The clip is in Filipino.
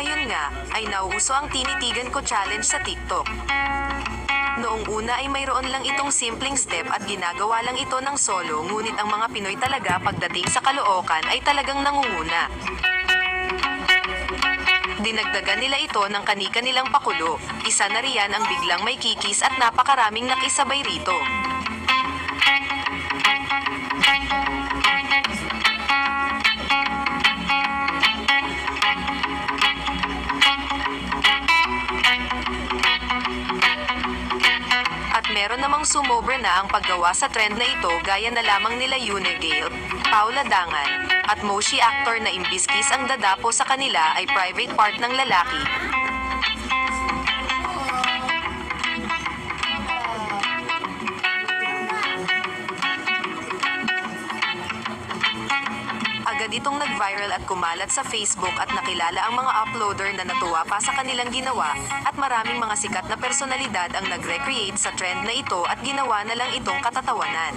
Ngayon nga, ay nauuso ang tinitigan ko challenge sa TikTok. Noong una ay mayroon lang itong simpleng step at ginagawa lang ito ng solo ngunit ang mga Pinoy talaga pagdating sa Caloocan ay talagang nangunguna. Dinagdagan nila ito ng kanika nilang pakulo, isa na riyan ang biglang may kikis at napakaraming nakisabay rito. Meron namang sumobra na ang paggawa sa trend na ito gaya na lamang nila Unigale, Paula Dangan, at Moshi actor na imbis ang dadapo sa kanila ay private part ng lalaki. Agad itong nag-viral at kumalat sa Facebook at nakilala ang mga uploader na natuwa pa sa kanilang ginawa at maraming mga sikat na personalidad ang nag-recreate sa trend na ito at ginawa na lang itong katatawanan.